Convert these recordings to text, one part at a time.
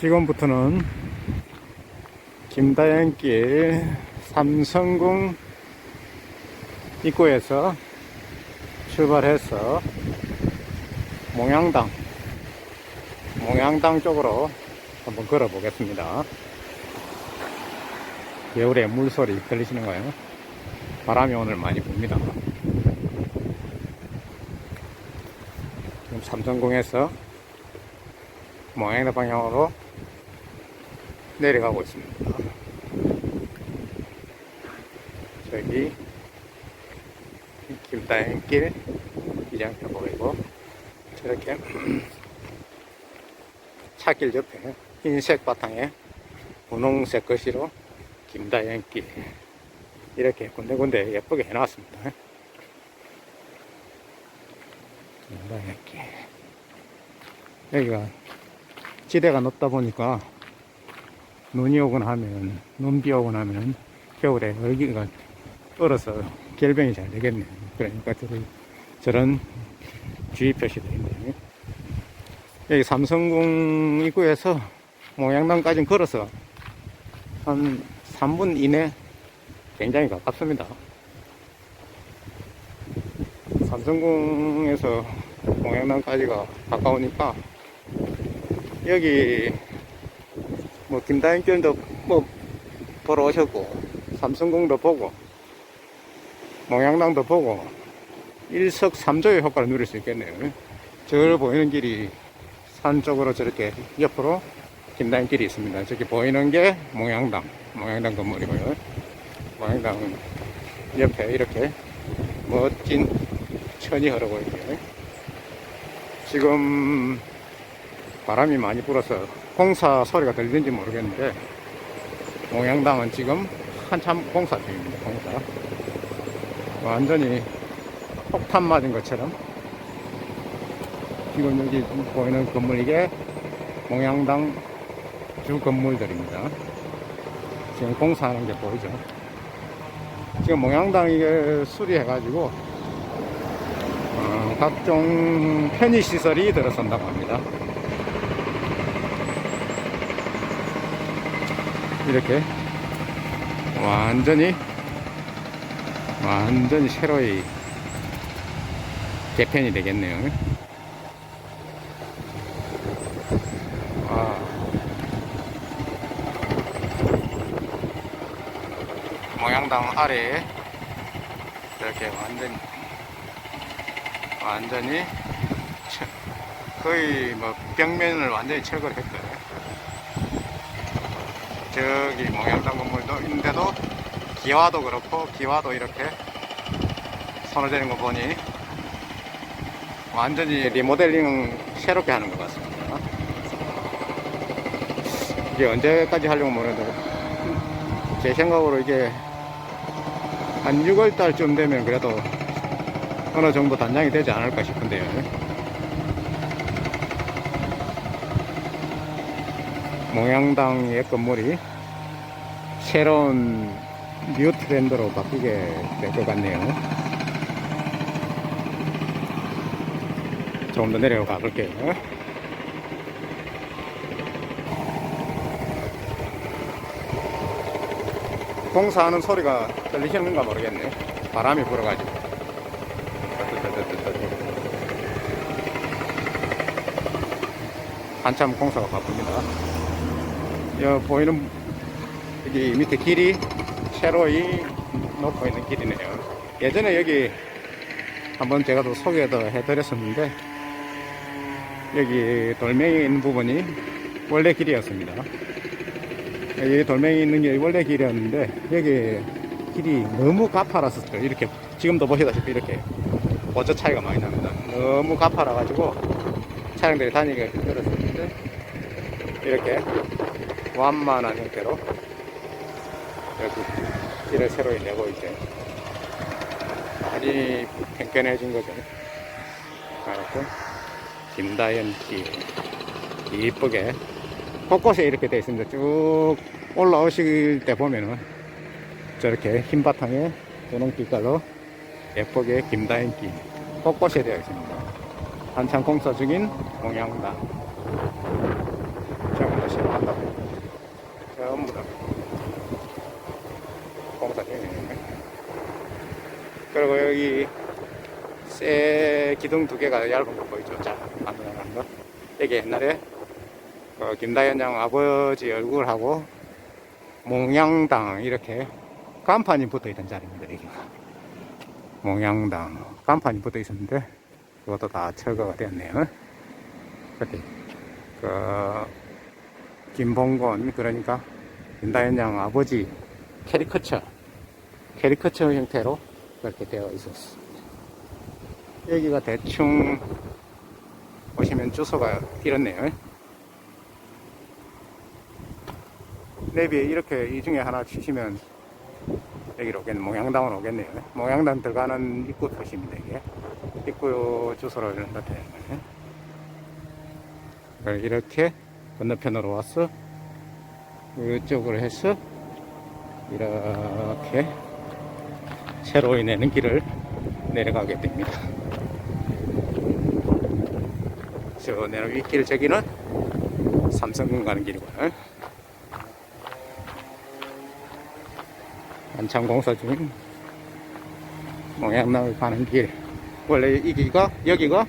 지금부터는 김다연길 삼성궁 입구에서 출발해서 몽양당 몽양당 쪽으로 한번 걸어 보겠습니다. 겨울에 물소리 들리시는가요? 바람이 오늘 많이 붑니다. 지금 삼성궁에서 몽양당 방향으로 내려가고 있습니다. 저기 김다연길 이장표 보이고 저렇게 차길 옆에 흰색 바탕에 분홍색 글씨로 김다연길 이렇게 군데군데 예쁘게 해놨습니다. 김다연길 여기가 지대가 높다 보니까 눈이 오거나 하면 눈비 오거나 하면 겨울에 여기가 얼어서 결병이 잘 되겠네요. 그러니까 저런, 주의 표시도 있네요. 여기 삼성궁 입구에서 모양당까지 걸어서 한 3분 이내 굉장히 가깝습니다. 삼성궁에서 모양당까지가 가까우니까 여기 뭐 김다인길도 뭐 보러 오셨고 삼성궁도 보고 몽양당도 보고 일석삼조의 효과를 누릴 수 있겠네요. 저 보이는 길이 산 쪽으로 저렇게 옆으로 김다인길이 있습니다. 저기 보이는 게 몽양당, 몽양당 건물이고요. 몽양당 옆에 이렇게 멋진 천이 흐르고 있네요. 지금 바람이 많이 불어서 공사 소리가 들리는지 모르겠는데 몽양당은 지금 한참 공사 중입니다. 공사. 완전히 폭탄 맞은 것처럼 지금 여기 보이는 건물 이게 몽양당 주 건물들입니다. 지금 공사하는 게 보이죠. 지금 몽양당 이게 수리해가지고 어, 각종 편의시설이 들어선다고 합니다. 이렇게 완전히 완전히 새로이 개편이 되겠네요. 아. 모양당 아래에 이렇게 완전 완전히 철- 거의 뭐 벽면을 완전히 철거를 했어요. 저기 모양당 건물도 있는데도 기와도 그렇고 기와도 이렇게 손을 대는 거 보니 완전히 리모델링 새롭게 하는 것 같습니다. 이게 언제까지 하려고 모르는데 제 생각으로 이게 한 6월 달쯤 되면 그래도 어느 정도 단장이 되지 않을까 싶은데요. 몽양당 옛 건물이 새로운 뉴 트렌드로 바뀌게 될 것 같네요. 조금 더 내려가 볼게요. 공사하는 소리가 들리시는가 모르겠네. 바람이 불어가지고. 한참 공사가 바쁩니다. 여기 보이는 여기 밑에 길이 새로이 놓고 있는 길이네요. 예전에 여기 한번 제가 또 소개도 해드렸었는데 여기 돌멩이 있는 부분이 원래 길이었습니다. 여기 돌멩이 있는 게 원래 길이었는데 여기 길이 너무 가파라서 이렇게 지금도 보시다시피 이렇게 보조 차이가 많이 납니다. 너무 가파라 가지고 차량들이 다니기가 힘들었었는데 이렇게 완만한 형태로 여기 길을 새로 내고 이제 많이 편편해진 거죠. 이렇게 김다연 길 이쁘게 곳곳에 이렇게 되어 있습니다. 쭉 올라오실 때 보면은 저렇게 흰 바탕에 분홍빛깔로 예쁘게 김다연 길 곳곳에 되어 있습니다. 한창 공사 중인 공양당. 자, 보시면 저기 쇠 기둥 두 개가 얇은 거 보이죠? 자, 만들어놓은 거. 여기 옛날에 그 김다현 양 아버지 얼굴하고 몽양당 이렇게 간판이 붙어 있던 자리입니다. 여기가 몽양당 간판이 붙어 있었는데 그것도 다 철거가 되었네요. 그때 그 김봉곤 그러니까 김다현 양 아버지 캐리커처 캐리커처 형태로 그렇게 되어 있었습니다. 여기가 대충 보시면 주소가 이렇네요. 내비에 이렇게 이 중에 하나 치시면 여기로 오겠네. 몽양당으로 오겠네요. 몽양당 들어가는 입구 표시입니다. 이게 입구 주소를 나타내는. 그걸 이렇게 건너편으로 와서 이쪽으로 해서 이렇게 세로이 내는 길을 내려가게 됩니다. 저 내려 윗길 저기는 삼성군 가는 길이고요. 한참 공사 중 몽양남을 가는 길. 원래 이 길가 여기가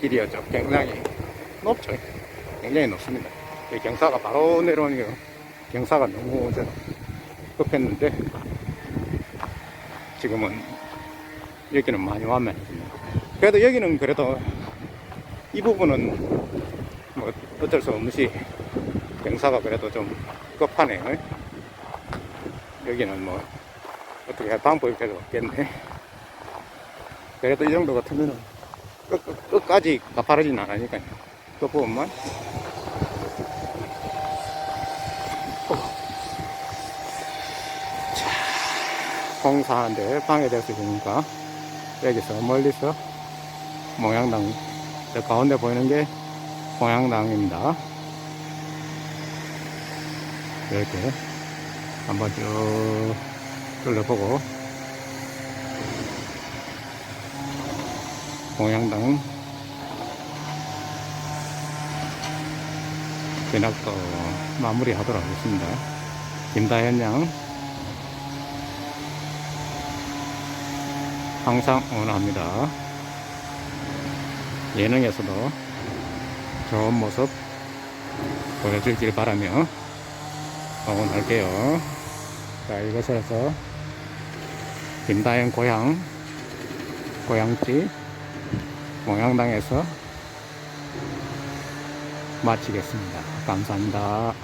길이었죠. 굉장히 높죠. 굉장히 높습니다. 이 경사가 바로 내려오니까 경사가 너무 저 급했는데 지금은 여기는 많이 완만해집니다. 그래도 여기는 그래도 이 부분은 뭐 어쩔 수 없이 경사가 그래도 좀 급하네요. 여기는 뭐 어떻게 할 방법이 별로 없겠네. 그래도 이 정도 끝, 끝까지 가파르진 않으니까요. 그 부분만. 공사하는데 방해될 수 있으니까 여기서 멀리서 모양당, 저 가운데 보이는 게 모양당입니다. 이렇게 한번 쭉 둘러보고 공양당 진학도 마무리하도록 하겠습니다. 김다현 양 항상 응원합니다. 예능에서도 좋은 모습 보여주길 바라며 응원할게요. 자, 이것에서 김다현 고향, 고향집, 모양당에서 마치겠습니다. 감사합니다.